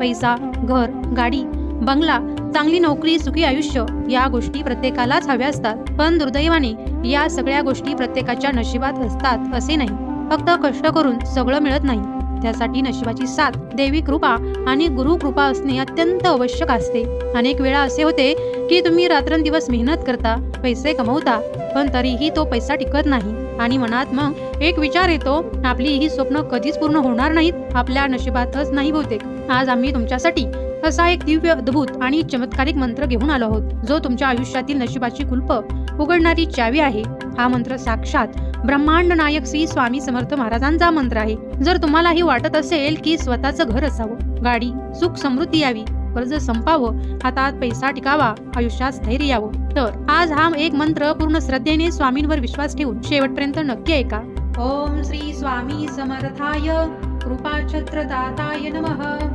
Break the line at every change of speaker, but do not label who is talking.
पैसा घर गाडी बंगला चांगली नोकरी सुखी आयुष्य या गोष्टी प्रत्येकालाच हव्या असतात. पण दुर्दैवाने या सगळ्या गोष्टी प्रत्येकाच्या नशिबात असतात असे नाही. फक्त कष्ट करून सगळं मिळत नाही. त्यासाठी नशिबाची साथ देवी कृपा आणि गुरु कृपा असणे अत्यंत आवश्यक असते. अनेक वेळा असे होते की तुम्ही रात्रंदिवस मेहनत करता पैसे कमवता पण तरीही तो पैसा टिकत नाही. आणि मनात मग एक विचार येतो आपली ही स्वप्न कधीच पूर्ण होणार नाहीत आपल्या नशिबातच नाही बहुतेक. आज आम्ही तुमच्यासाठी असा एक दिव्य अद्भुत आणि चमत्कारिक मंत्र घेऊन आलो आहोत जो तुमच्या आयुष्यातील नशिबाची कुलप उघडणारी चावी आहे. हा मंत्र साक्षात ब्रह्मांड नायक श्री स्वामी समर्थ महाराजांचा मंत्र आहे. जर तुम्हालाही वाटत असेल की स्वतःचं घर असावं गाडी सुख समृद्धी यावी कर्ज संपावं हातात पैसा टिकावा आयुष्यात स्थैर्य यावं तर आज हा एक मंत्र पूर्ण श्रद्धेने स्वामींवर विश्वास ठेवून शेवटपर्यंत नक्की ऐका. ओम श्री स्वामी समर्थाय. कृपा छत्रदाताय नमः.